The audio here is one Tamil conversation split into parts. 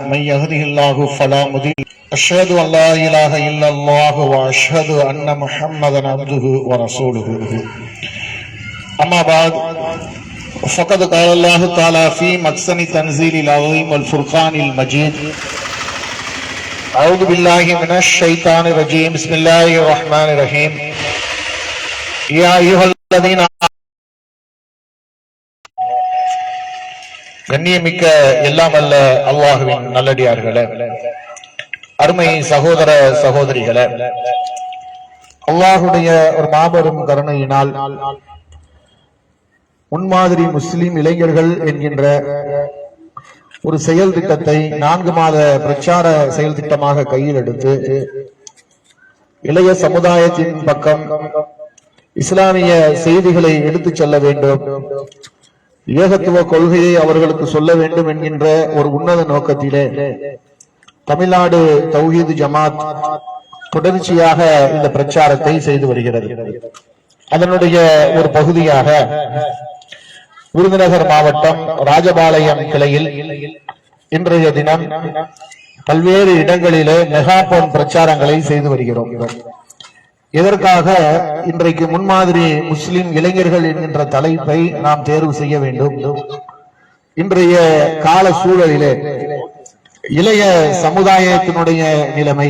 من يهده الله فلا مضل أشهد أن لا إله إلا الله وأشهد أن محمدا عبده ورسوله. أما بعد فقد قال الله تعالى في مكسن تنزيل العظيم والفرقان المجيد أعوذ بالله من الشيطان الرجيم. بسم الله الرحمن الرحيم. يا أيها الذين கண்ணியமிக்க எல்லாம் அல்ல அல்லாஹுவின் நல்லடியார்களே அருமை சகோதர சகோதரிகளே அல்லாஹுடைய ஒரு மாபெரும் கருணையினால் முன்மாதிரி முஸ்லிம் இளைஞர்கள் என்கின்ற ஒரு செயல் திட்டத்தை நான்கு மாத பிரச்சார செயல் திட்டமாக கையில் எடுத்து இளைய சமுதாயத்தின் பக்கம் இஸ்லாமிய செய்திகளை எடுத்துச் செல்ல வேண்டும். ஏகத்துவ கொள்கையை அவர்களுக்கு சொல்ல வேண்டும் என்கின்ற ஒரு உன்னத நோக்கத்திலே தமிழ்நாடு தௌஹீது ஜமாத் தொடர்ச்சியாக இந்த பிரச்சாரத்தை செய்து வருகிறது. அதனுடைய ஒரு பகுதியாக விருதுநகர் மாவட்டம் ராஜபாளையம் கிளையில் இன்றைய தினம் பல்வேறு இடங்களிலே மெகாபோன் பிரச்சாரங்களை செய்து வருகிறோம். இதற்காக இன்றைக்கு முன்மாதிரி முஸ்லிம் இளைஞர்கள் என்கின்ற தலைப்பை நாம் தேர்வு செய்ய வேண்டும்? இன்றைய கால சூழலிலே இளைய சமுதாயத்தினுடைய நிலைமை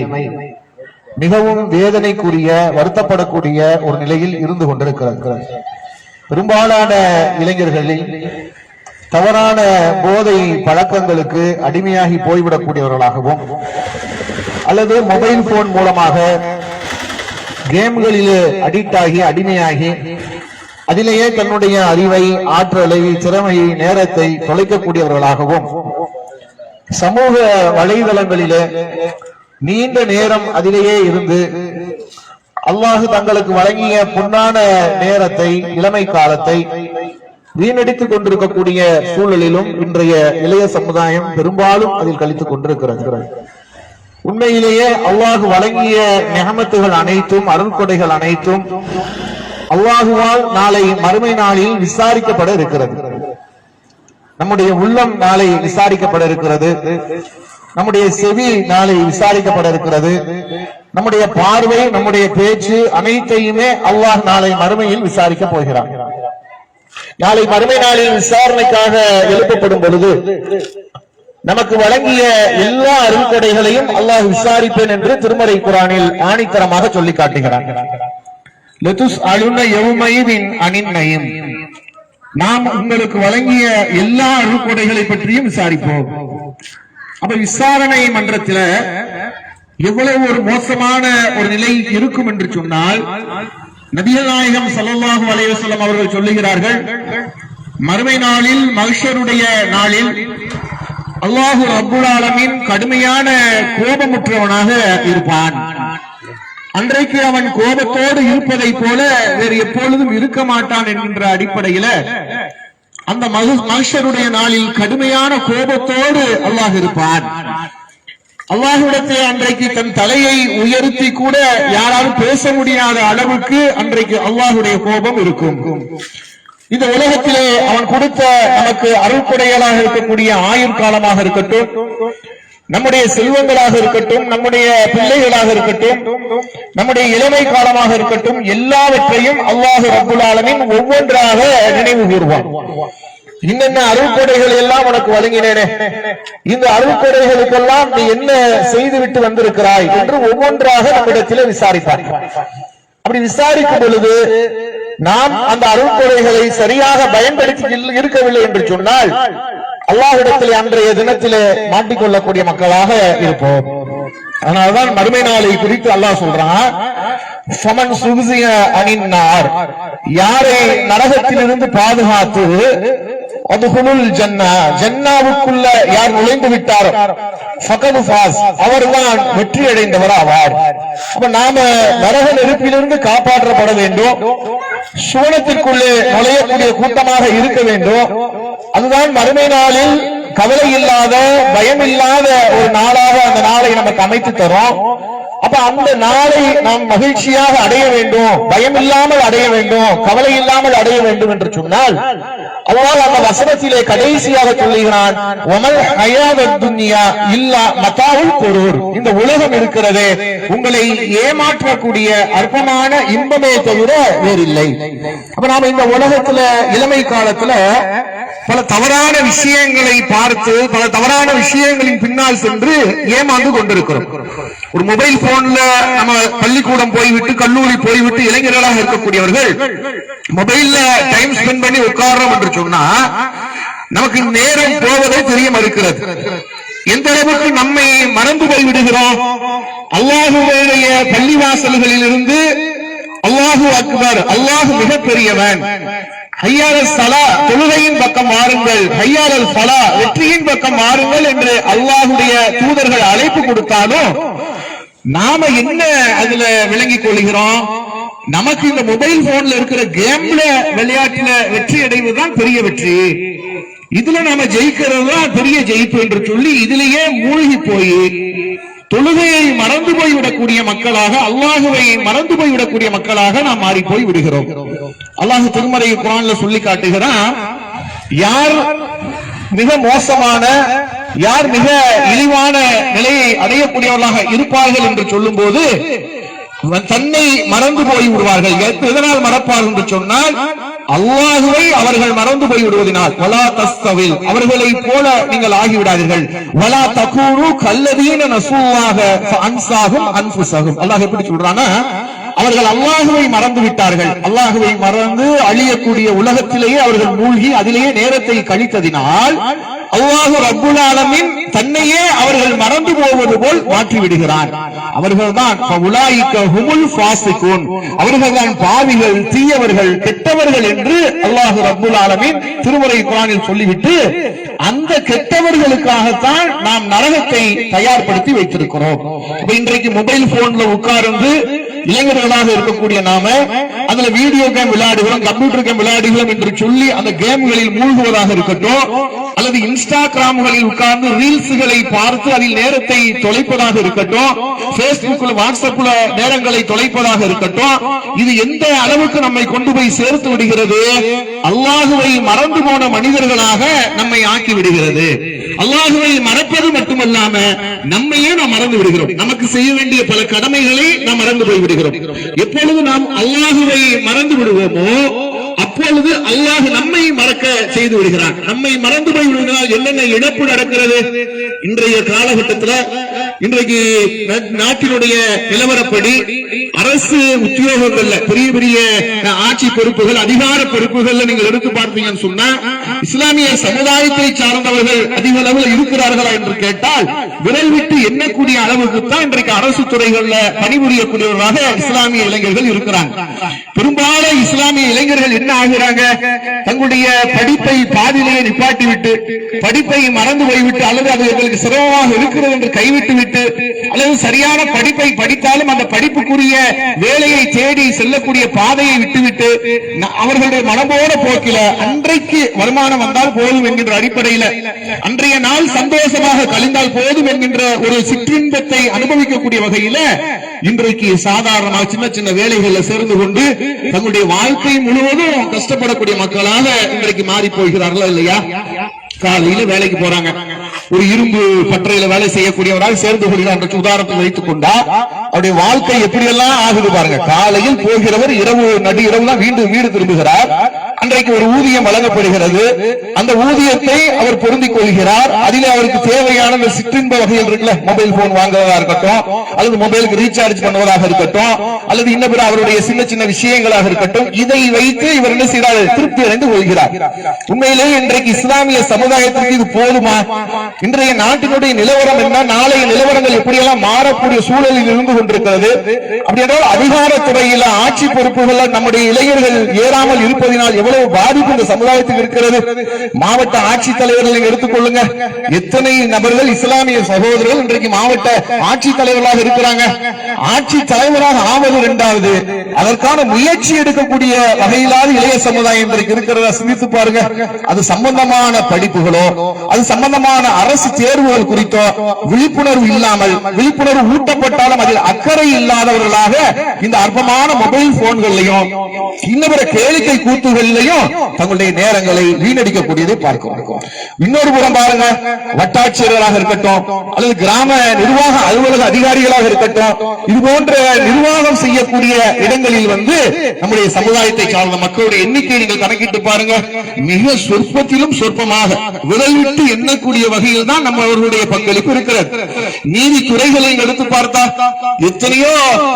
மிகவும் வேதனைக்குரிய வருத்தப்படக்கூடிய ஒரு நிலையில் இருந்து கொண்டிருக்கிறது. பெரும்பாலான இளைஞர்களில் தவறான போதை பழக்கங்களுக்கு அடிமையாகி போய்விடக்கூடியவர்களாகவும் அல்லது மொபைல் போன் மூலமாக கேம்களிலே அடிக்ட் ஆகி அடிமையாகி அதிலேயே தன்னுடைய அறிவை ஆற்றலை திறமையை நேரத்தை தொலைக்கக்கூடியவர்களாகவும் சமூக வலைதளங்களிலே நீண்ட நேரம் அதிலேயே இருந்து அல்லாஹு தங்களுக்கு வழங்கிய பொன்னான நேரத்தை இளமை காலத்தை வீணடித்துக் கொண்டிருக்கக்கூடிய சூழலிலும் இன்றைய இளைய சமுதாயம் பெரும்பாலும் அதில் கழித்துக் கொண்டிருக்கிறது. உண்மையிலேயே அல்லாஹு வழங்கிய நெகமத்துகள் அனைத்தும் அருள்கொடைகள் அனைத்தும் அல்லாஹுவால் நாளை மறுமை நாளில் விசாரிக்கப்பட இருக்கிறது. நம்முடைய உள்ளம் நாளை விசாரிக்கப்பட இருக்கிறது. நம்முடைய செவி நாளை விசாரிக்கப்பட இருக்கிறது. நம்முடைய பார்வை நம்முடைய பேச்சு அனைத்தையுமே அல்லாஹ் நாளை மறுமையில் விசாரிக்க போகிறான். நாளை மறுமை நாளில் விசாரணைக்காக எழுப்பப்படும் பொழுது நமக்கு வழங்கிய எல்லா அருள்கொடைகளையும் அல்லாஹ் விசாரிப்பேன் என்று திருமறை குரானில் ஆணித்தரமாக சொல்லி காட்டுகிறார். நாம் உங்களுக்கு வழங்கிய எல்லா அருள்கொடைகளை பற்றியும் விசாரிப்போம். அப்ப விசாரணை மன்றத்தில் எவ்வளவு ஒரு மோசமான ஒரு நிலை இருக்கும் என்று சொன்னால் நபிகள் நாயகம் ஸல்லல்லாஹு அலைஹி அவர்கள் சொல்லுகிறார்கள் மறுமை நாளில் மகிஷருடைய நாளில் அல்லாஹு அபுலாலமின் கடுமையான கோபமுற்றவனாக இருப்பான். அன்றைக்கு அவன் கோபத்தோடு இருப்பதை போல வேறு எப்பொழுதும் இருக்க மாட்டான் என்கின்ற அடிப்படையில அந்த மனுஷருடைய நாளில் கடுமையான கோபத்தோடு அல்லாஹ் இருப்பான். அல்லாஹுடத்தை அன்றைக்கு தன் தலையை உயர்த்தி கூட யாராலும் பேச முடியாத அளவுக்கு அன்றைக்கு அல்லாஹுடைய கோபம் இருக்கும். இந்த உலகத்திலே அவன் கொடுத்த நமக்கு அருள்கொடைகளாக இருக்கக்கூடிய ஆயுள் காலமாக இருக்கட்டும் நம்முடைய செல்வங்களாக இருக்கட்டும் நம்முடைய பிள்ளைகளாக இருக்கட்டும் நம்முடைய இளமை காலமாக இருக்கட்டும் எல்லாவற்றையும் அல்லாஹு ரப்புல் ஒவ்வொன்றாக நினைவு கூறுவான். இன்னென்ன அருள்கொடைகள் எல்லாம் உனக்கு வழங்கினேனே? இந்த அருள்கொடைகளுக்கெல்லாம் நீ என்ன செய்துவிட்டு வந்திருக்கிறாய் என்று ஒவ்வொன்றாக நம்மிடத்திலே விசாரிப்பார் அப்படி விசாரிக்கும் பொழுது நாம் அந்த அருள்கொடைகளை சரியாக பயன்படுத்தி இருக்கவில்லை என்று சொன்னால் அல்லாஹ்விடத்திலே அன்றைய தினத்திலே மாட்டிக்கொள்ளக்கூடிய மக்களாக இருப்போம். அதனால்தான் மறுமை நாளை குறித்து அல்லாஹ் சொல்றான் ஃபமன் சுகுசிய அணின்னார் யாரை நரகத்திலிருந்து பாதுகாத்து அதுகுலுல் ஜன்னா. ஜன்னாவுக்குள்ள யார் நுழைந்து விட்டாரோ ஃபகது ஃபாஸ். அவர்தான் வெற்றி அடைந்தவர் ஆவார் அப்ப நாம நரக நெருப்பிலிருந்து காப்பாற்றப்பட வேண்டும். சுவனத்திற்குள்ளே நுழையக்கூடிய கூட்டமாக இருக்க வேண்டும். அதுதான் மறுமை நாளில் கவலை இல்லாத பயம் இல்லாத ஒரு நாளாக அந்த நாளை நமக்கு அமைத்து தரும். அப்ப அந்த நாளை நாம் மகிழ்ச்சியாக அடைய வேண்டும் பயம் இல்லாமல் அடைய வேண்டும் கவலை இல்லாமல் அடைய வேண்டும் என்று சொன்னால் அல்லாஹ் அந்த வசனத்திலே கடைசியாக சொல்லுகிறான் ஒமல் துன்யா இல்லா மதாவுல் குரூர். இந்த உலகம் இருக்கிறதே உங்களை ஏமாற்றக்கூடிய அற்பமான இன்பமே தவிர வேறில்லை. அப்ப நாம இந்த உலகத்துல இளமை காலத்துல பல தவறான விஷயங்களை பார்த்து பல தவறான விஷயங்களின் பின்னால் சென்று ஏமாந்து கொண்டிருக்கிறோம். ஒரு மொபைல் போன்ல நம்ம பள்ளிக்கூடம் போய்விட்டு கல்லூரி போய்விட்டு இளைஞர்களாக இருக்கக்கூடியவர்கள் மொபைல்ல டைம் ஸ்பெண்ட் பண்ணி உட்கார்றோம் என்று சொன்னா நமக்கு நேரம் போவதே தெரிய மறுக்கிறது. எந்த அளவுக்கு நம்மை மறந்து போய் விடுகிறோம் பள்ளி பள்ளிவாசல்களில் இருந்து அல்லாஹு அக்பர் அல்லாஹு மிகப்பெரியவன். ஹையாரல் சலா தொழுகையின் பக்கம் மாறுங்கள். ஹையாரல் சலா வெற்றியின் பக்கம் மாறுங்கள் என்று அல்லாஹுடைய தூதர்கள் அழைப்பு கொடுத்தாலும் நாம என்ன அதுல விளங்கிக் கொள்கிறோம்? நமக்கு இந்த மொபைல் போன்ல இருக்கிற கேம்ல விளையாட்டுல வெற்றி அடைவதுதான் பெரிய வெற்றி. இதுல நாம ஜெயிக்கிறது தான் பெரிய ஜெயிப்பு என்று சொல்லி இதிலேயே மூழ்கி போய் தொழுகையை மறந்து போய்விடக்கூடிய மக்களாக அல்லாஹுவை மறந்து போய்விடக்கூடிய மக்களாக நாம் மாறி போய் விடுகிறோம். அல்லாஹ் திருமறை குரான்ல சொல்லி காட்டுகிறான் யார் மிக மோசமான யார் மிக இழிவான நிலையை அடையக்கூடியவர்களாக இருப்பார்கள் என்று சொல்லும் போது தன்னை மறந்து போய் விடுவார்கள். எதனால் மறப்பார்கள் என்று சொன்னால் அல்லாஹுவை அவர்கள் மறந்து போய் விடுவதனால். வலா தஸ்தவில் அவர்களை போல நீங்கள் ஆகிவிடாதீர்கள். வலா தகூரு கல்லதீன நசூவாக அன்சாகும் அல்லாஹ் எப்படி சொல்றான்னா அவர்கள் அல்லாஹுவை மறந்து விட்டார்கள் அல்லாஹுவை மறந்து அழியக்கூடிய உலகத்திலேயே அவர்கள் மூழ்கி அதிலேயே நேரத்தை கழித்ததினால் அல்லாஹு ரப்புல் ஆலமீன் தன்னையே அவர்கள் மறந்து போவது போல் மாற்றி விடுகிறான் அவர்கள்தான் ஃபஉலாயிக ஹுமுல் அவர்கள்தான் பாவிகள் தீயவர்கள் கெட்டவர்கள் என்று அல்லாஹு ரப்புல் ஆலமின் திருமுறை குரானில் சொல்லிவிட்டு அந்த கெட்டவர்களுக்காகத்தான் நாம் நரகத்தை தயார்படுத்தி வைத்திருக்கிறோம். இன்றைக்கு மொபைல் போன்ல உட்கார்ந்து இளைஞர்களாக இருக்கக்கூடிய நாம அதுல வீடியோ கேம் விளையாடுகிறோம் கம்ப்யூட்டர் கேம் விளையாடுகிறோம் என்று சொல்லி அந்த கேம்களில் மூழ்குவதாக இருக்கட்டும் அல்லது இன்ஸ்டாகிராம்களில் உட்கார்ந்து ரீல்ஸ்களை பார்த்து அதில் நேரத்தை தொலைப்பதாக இருக்கட்டும் பேஸ்புக்ல வாட்ஸ்அப்ல நேரங்களை தொலைப்பதாக இருக்கட்டும் இது எந்த அளவுக்கு நம்மை கொண்டு போய் சேர்த்து விடுகிறது? அல்லாஹுவை மறந்து போன மனிதர்களாக நம்மை ஆக்கி விடுகிறது. அல்லாஹுவை மறப்பது மட்டுமல்லாம நம்மையே நாம் மறந்து விடுகிறோம். நமக்கு செய்ய வேண்டிய பல கடமைகளை நாம் மறந்து போய் விடுகிறோம். எப்பொழுது நாம் அல்லாஹுவை மறந்து விடுவோமோ அப்பொழுது அல்லாஹ் நம்மை மறக்க செய்து விடுகிறான். நம்மை மறந்து போய் விடுகிறார் என்னென்ன இழப்பு நடக்கிறது? இன்றைய காலகட்டத்தில் இன்றைக்கு நாட்டினுடைய நிலவரப்படி அரசு உத்தியோகங்கள்ல பெரிய பெரிய ஆட்சி பொறுப்புகள் அதிகார பொறுப்புகள்ல நீங்கள் எடுத்து பார்த்தீங்கன்னு சொன்னா இஸ்லாமிய சமுதாயத்தை சார்ந்தவர்கள் அதிக அளவில் இருக்கிறார்களா என்று கேட்டால் விரல் விட்டு எண்ணக்கூடிய அளவுக்கு தான் இன்றைக்கு அரசு துறைகள்ல பணிபுரியக்கூடியவர்களாக இஸ்லாமிய இளைஞர்கள் இருக்கிறாங்க. பெரும்பாலும் இஸ்லாமிய இளைஞர்கள் என்ன ஆகிறாங்க? தங்களுடைய படிப்பை பாதிலேயே நிப்பாட்டி விட்டு படிப்பை மறந்து போய்விட்டு அல்லது அது எங்களுக்கு சிரமமாக இருக்கிறது என்று கைவிட்டு விட்டு அல்லது சரியான படிப்பை படித்தாலும் அந்த படிப்புக்குரிய வேலையை தேடி செல்லக்கூடிய பாதையை விட்டுவிட்டு அவர்களுடைய மனம்போட போக்கில அன்றைக்கு வருமானம் வந்தால் போதும் என்கின்ற அடிப்படையில அன்றைய நாள் சந்தோஷமாக கழிந்தால் போதும் என்கின்ற ஒரு சிற்றின்பத்தை அனுபவிக்கக்கூடிய வகையில இன்றைக்கு சாதாரணமாக சின்ன சின்ன வேலைகள்ல சேர்ந்து கொண்டு தங்களுடைய வாழ்க்கை முழுவதும் கஷ்டப்படக்கூடிய மக்களாக இன்றைக்கு மாறி போகிறார்களா இல்லையா? காலையில வேலைக்கு போறாங்க. ஒரு இரும்பு பற்றையில வேலை செய்யக்கூடியவரால் சேர்ந்து கொள்கிறார் என்ற உதாரணத்தை வைத்துக் கொண்டா அவருடைய வாழ்க்கை எப்படியெல்லாம் ஆகுது பாருங்க. காலையில் போகிறவர் இரவு நடு இரவு தான் வீண்டும் வீடு திரும்புகிறார். அன்றைக்கு ஒரு ஊதியம் வழங்கப்படுகிறது. அந்த ஊதியத்தை அவர் பொருந்திக் கொள்கிறார். அதிலே அவருக்கு தேவையான இந்த சிற்றின்ப வகையில் இருக்குல்ல மொபைல் போன் வாங்குவதா இருக்கட்டும் அல்லது மொபைலுக்கு ரீசார்ஜ் பண்ணுவதாக இருக்கட்டும் அல்லது இன்ன பிற அவருடைய சின்ன சின்ன விஷயங்களாக இருக்கட்டும் இதை வைத்து இவர் என்ன செய்கிறார்? திருப்தி அடைந்து கொள்கிறார். உண்மையிலே இன்றைக்கு இஸ்லாமிய சமுதாயத்திற்கு இது போதுமா? இன்றைய நாட்டினுடைய நிலவரம் என்ன? நாளைய நிலவரங்கள் எப்படியெல்லாம் மாறக்கூடிய சூழலில் இருந்து கொண்டிருக்கிறது? அப்படி என்றால் அதிகாரத்துறையில ஆட்சி பொறுப்புகள் நம்முடைய இளைஞர்கள் ஏறாமல் இருப்பதினால் எவ்வளவு எவ்வளவு பாதிப்பு இந்த சமுதாயத்துக்கு இருக்கிறது? மாவட்ட ஆட்சித்தலைவர்கள் எடுத்துக்கொள்ளுங்க எத்தனை நபர்கள் இஸ்லாமிய சகோதரர்கள் இன்றைக்கு மாவட்ட ஆட்சித்தலைவர்களாக இருக்கிறாங்க? ஆட்சி தலைவராக ஆவது இரண்டாவது. அதற்கான முயற்சி எடுக்கக்கூடிய வகையிலாத இளைய சமுதாயம் இன்றைக்கு இருக்கிறத சிந்தித்து பாருங்க. அது சம்பந்தமான படிப்புகளோ அது சம்பந்தமான அரசு தேர்வுகள் குறித்தோ விழிப்புணர்வு இல்லாமல் விழிப்புணர்வு ஊட்டப்பட்டாலும் அதில் அக்கறை இல்லாதவர்களாக இந்த அற்பமான மொபைல் போன்களையும் இன்னும் கேளிக்கை கூத்துகளிலையும் தங்களுடைய நேரங்களை வீணடிக்கக்கூடியதை பார்க்கிறோம் இன்னொரு புறம் பாருங்க. வட்டாட்சியர்களாக இருக்கட்டும் அல்லது கிராம நிர்வாக அலுவலக அதிகாரிகளாக இருக்கட்டும் இது போன்ற நிர்வாகம் செய்யக்கூடிய இடங்களில் வந்து நம்முடைய சமுதாயத்தை சார்ந்த மக்களுடைய எண்ணிக்கை நீங்கள் கணக்கிட்டு பாருங்க. மிக சொற்பத்திலும் சொற்பமாக விரல் விட்டு எண்ணக்கூடிய வகையில் தான் நம்ம அவர்களுடைய பங்களிப்பு இருக்கிறது. நீதி துறைகளை எடுத்து பார்த்தா எத்தனையோ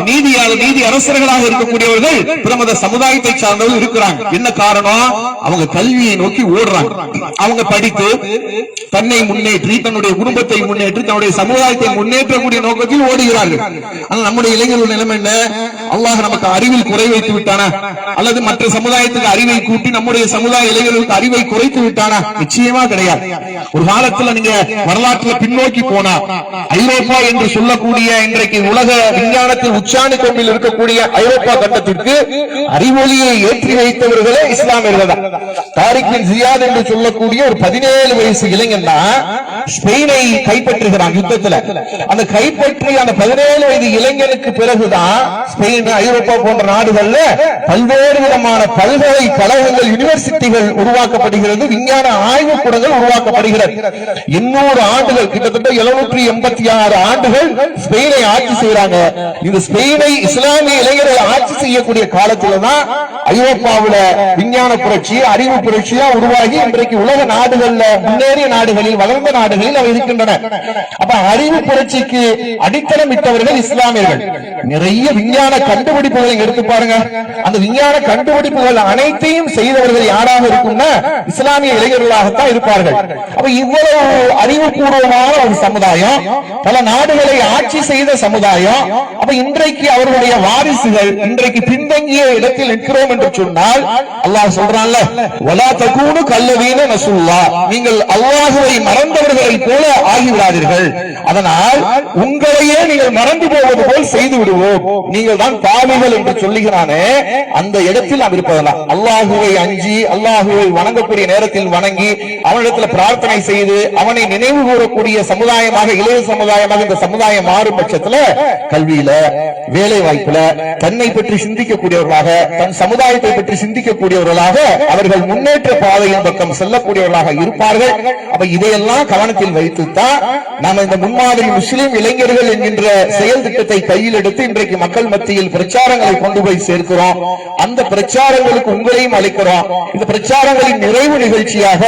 நீதியாளர் நீதி அரசர்களாக இருக்கக்கூடியவர்கள் பிரமத சமுதாயத்தை சார்ந்தவர்கள் இருக்கிறாங்க. என்ன காரணம்? அவங்க கல்வியை நோக்கி ஓடுறாங்க. அவங்க படித்து தன்னை முன்னேற்றி தன்னுடைய குடும்பத்தை முன்னேற்றி தன்னுடைய சமுதாயத்தை முன்னேற்றக்கூடிய நோக்கத்தில் ஓடுகிறார்கள். ஆனால் நம்முடைய இளைஞர்கள் நிலைமை என்ன? அல்லாஹ் நமக்கு அறிவில் குறை வைத்து விட்டானா? அல்லது மற்ற சமுதாயத்துக்கு அறிவை கூட்டி நம்முடைய சமுதாய இளைஞர்களுக்கு அறிவை குறைத்து விட்டானா? நிச்சயமா கிடையாது. ஒரு காலத்துல நீங்க வரலாற்றுல பின்னோக்கி போனா ஐரோப்பா என்று சொல்லக்கூடிய இன்றைக்கு உலக விஞ்ஞானத்தில் உச்சாணி கொம்பில் இருக்கக்கூடிய ஐரோப்பா கட்டத்திற்கு அறிவொளியை ஏற்றி வைத்தவர்களே இஸ்லாமியர்கள் தான் தாரிக் பின் ஜியாத் என்று சொல்லக்கூடிய ஒரு பதினேழு வயசு இளைஞன் தான் ஸ்பெயினை கைப்பற்றுகிறான் யுத்தத்துல. அந்த கைப்பற்றி அந்த பதினேழு வயது இளைஞனுக்கு பிறகுதான் ஸ்பெயின் ஐரோப்பா போன்ற நாடுகள்ல பல்வேறு விதமான பல்கலைக்கழகங்கள் யூனிவர்சிட்டிகள் உருவாக்கப்படுகிறது விஞ்ஞான ஆய்வுக்கூடங்கள் உருவாக்கப்படுகிறது. இன்னொரு ஆண்டுகள் கிட்டத்தட்ட எழுநூற்றி எண்பத்தி இருபத்தி ஆறு ஆண்டுகள் ஸ்பெயினை ஆட்சி செய்யறாங்க இந்த ஸ்பெயினை இஸ்லாமிய இளைஞர்கள் ஆட்சி செய்யக்கூடிய காலத்துல தான் ஐரோப்பாவில விஞ்ஞான புரட்சி அறிவு புரட்சியா உருவாகி இன்றைக்கு உலக நாடுகள்ல முன்னேறிய நாடுகளில் வளர்ந்த நாடுகளில் அவை இருக்கின்றன. அப்ப அறிவு புரட்சிக்கு அடித்தளம் இட்டவர்கள் இஸ்லாமியர்கள். நிறைய விஞ்ஞான கண்டுபிடிப்புகளை எடுத்து பாருங்க. அந்த விஞ்ஞான கண்டுபிடிப்புகள் அனைத்தையும் செய்தவர்கள் யாராக இருக்கும்னா இஸ்லாமிய இளைஞர்களாகத்தான் இருப்பார்கள். அப்ப இவ்வளவு அறிவுபூர்வமான ஒரு சமுதாயம் பல நாடுகளை ஆட்சி செய்த சமுதாயம் அப்ப இன்றைக்கு அவர்களுடைய வாரிசுகள் இன்றைக்கு பின்தங்கிய இடத்தில் நிற்கிறோம் என்று சொன்னால் அல்லாஹ் சொல்றான்ல வலா தகூனு கல்லவீன நசுல்லா. நீங்கள் அல்லாஹுவை மறந்தவர்களை போல ஆகிவிடாதீர்கள். அதனால் உங்களையே நீங்கள் மறந்து போவது போல் செய்து விடுவோம். நீங்கள் தான் பாவிகள் என்று சொல்லுகிறானே அந்த இடத்தில் நாம் இருப்பதெல்லாம். அல்லாஹுவை அஞ்சி அல்லாஹுவை வணங்கக்கூடிய நேரத்தில் வணங்கி அவனிடத்தில் பிரார்த்தனை செய்து அவனை நினைவு கூறக்கூடிய சமுதாயமாக இளைய சமுதாயமாக இந்த சமுதாயம் மாறும் பட்சத்துல கல்வியில வேலை வாய்ப்புல தன்னை பற்றி சிந்திக்கக்கூடியவர்களாக தன் சமுதாயத்தை பற்றி சிந்திக்கக்கூடியவர்களாக அவர்கள் முன்னேற்ற பாதையின் பக்கம் செல்லக்கூடியவர்களாக இருப்பார்கள். அப்ப இதையெல்லாம் கவனத்தில் வைத்துத்தான் நாம இந்த முன்மாதிரி முஸ்லிம் இளைஞர்கள் என்கின்ற செயல் திட்டத்தை கையில் எடுத்து இன்றைக்கு மக்கள் மத்தியில் பிரச்சாரங்களை கொண்டு போய் சேர்க்கிறோம். அந்த பிரச்சாரங்களுக்கு உங்களையும் அழைக்கிறோம். இந்த பிரச்சாரங்களின் நிறைவு நிகழ்ச்சியாக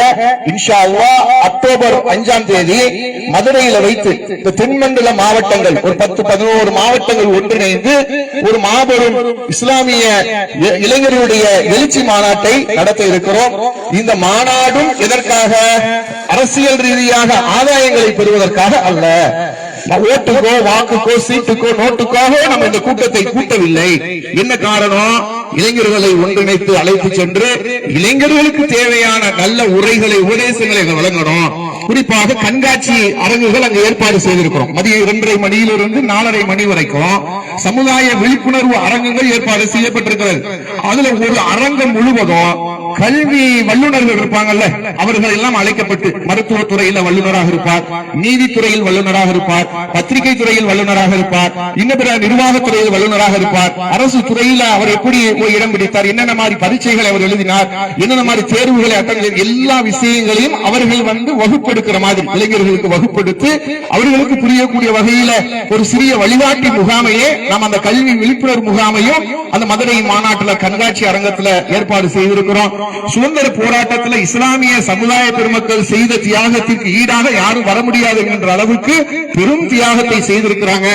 இன்ஷா அல்லாஹ் அக்டோபர் அஞ்சாம் தேதி மதுரையில வைத்து இந்த தென்மண்டல மாவட்டங்கள் ஒரு பத்து பதினோரு மாவட்டங்கள் ஒன்றிணைந்து ஒரு மாபெரும் இஸ்லாமிய இளைஞர்களுடைய எழுச்சி மாநாட்டை நடத்த இருக்கிறோம். இந்த மாநாடும் எதற்காக? அரசியல் ரீதியாக ஆதாயங்களை பெறுவதற்காக அல்ல. ஓட்டுக்கோ வாக்குக்கோ சீட்டுக்கோ நோட்டுக்காக நம்ம இந்த கூட்டத்தை கூட்டவில்லை. என்ன காரணம்? இளைஞர்களை ஒன்றிணைத்து அழைத்து சென்று இளைஞர்களுக்கு தேவையான நல்ல உரைகளை உபதேசங்களை வழங்கணும். குறிப்பாக கண்காட்சி அரங்குகள் அங்கு ஏற்பாடு செய்திருக்கிறோம். மதியம் இரண்டரை மணியிலிருந்து நாலரை மணி வரைக்கும் சமுதாய விழிப்புணர்வு அரங்குகள் ஏற்பாடு செய்யப்பட்டிருக்கிறது. அதுல ஒரு அரங்கம் முழுவதும் கல்வி வல்லுநர்கள் இருப்பாங்கல்ல அவர்கள் எல்லாம் அழைக்கப்பட்டு மருத்துவ துறையில வல்லுநராக இருப்பார் நீதித்துறையில் வல்லுநராக இருப்பார் பத்திரிகை துறையில் வல்லுநராக இருப்பார் இன்னும் பிற நிர்வாகத்துறையில் வல்லுநராக இருப்பார் அரசு துறையில அவர் எப்படி போய் இடம் பிடித்தார் என்னென்ன மாதிரி பரீட்சைகளை அவர் எழுதினார் என்னென்ன மாதிரி தேர்வுகளை அட்டன் எல்லா விஷயங்களையும் அவர்கள் வந்து வகுப்பெடுக்கிற மாதிரி இளைஞர்களுக்கு வகுப்பெடுத்து அவர்களுக்கு புரியக்கூடிய வகையில ஒரு சிறிய வழிகாட்டி முகாமையே நாம் அந்த கல்வி விழிப்புணர்வு முகாமையும் அந்த மதுரை மாநாட்டுல கண்காட்சி அரங்கத்துல ஏற்பாடு செய்திருக்கிறோம். சுதந்திர போராட்டத்தில் இஸ்லாமிய சமுதாய பெருமக்கள் செய்த தியாகத்திற்கு ஈடாக யாரும் வர முடியாது என்ற அளவுக்கு பெரும் தியாகத்தை செய்திருக்கிறாங்க.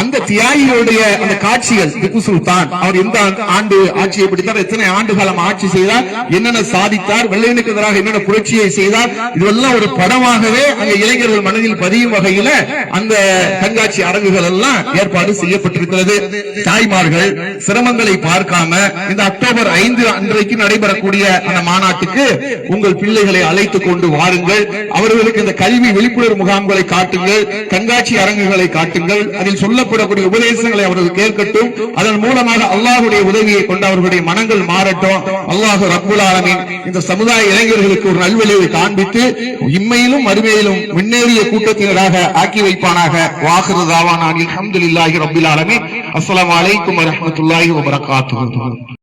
அந்த தியாகிகளுடைய அந்த காட்சிகள் திப்பு சுல்தான் அவர் எந்த ஆண்டு- ஆட்சியை பிடித்தார் எத்தனை ஆண்டு காலம் ஆட்சி செய்தார் என்னென்ன சாதித்தார் வெள்ளையனுக்கு எதிராக என்னென்ன புரட்சியை செய்தார் இதெல்லாம் ஒரு படமாகவே அங்க இளைஞர்கள் மனதில் பதியும் வகையில அந்த கண்காட்சி அரங்குகள் எல்லாம் ஏற்பாடு செய்யப்பட்டிருக்கிறது. தாய்மார்கள் சிரமங்களை பார்க்காம இந்த அக்டோபர் ஐந்து அன்றைக்கு நடைபெறக்கூடிய அந்த மாநாட்டுக்கு உங்கள் பிள்ளைகளை அழைத்துக் கொண்டு வாருங்கள். அவர்களுக்கு இந்த கல்வி விழிப்புணர்வு முகாம்களை காட்டுங்கள். கண்காட்சி அரங்குகளை காட்டுங்கள். அதில் சொல்லப்படக்கூடிய உபதேசங்களை அவர்கள் கேட்கட்டும். அதன் மூலமாக அல்லாஹுடைய உதவியை கொண்டு அவர்களுடைய மனங்கள் மாறட்டும். அல்லாஹு ரப்புல் ஆலமீன் இந்த சமுதாய இளைஞர்களுக்கு ஒரு நல்வழியை காண்பித்து இம்மையிலும் மறுமையிலும் முன்னேறிய கூட்டத்தினராக ஆக்கி வைப்பானாக. வாஹிரு தாவானா அல்ஹம்துலில்லாஹி ரபுல் ஆலமின். அஸ்லாம் வலைக்கும் வரமத்துல்லாஹி வபரகாத்துஹு.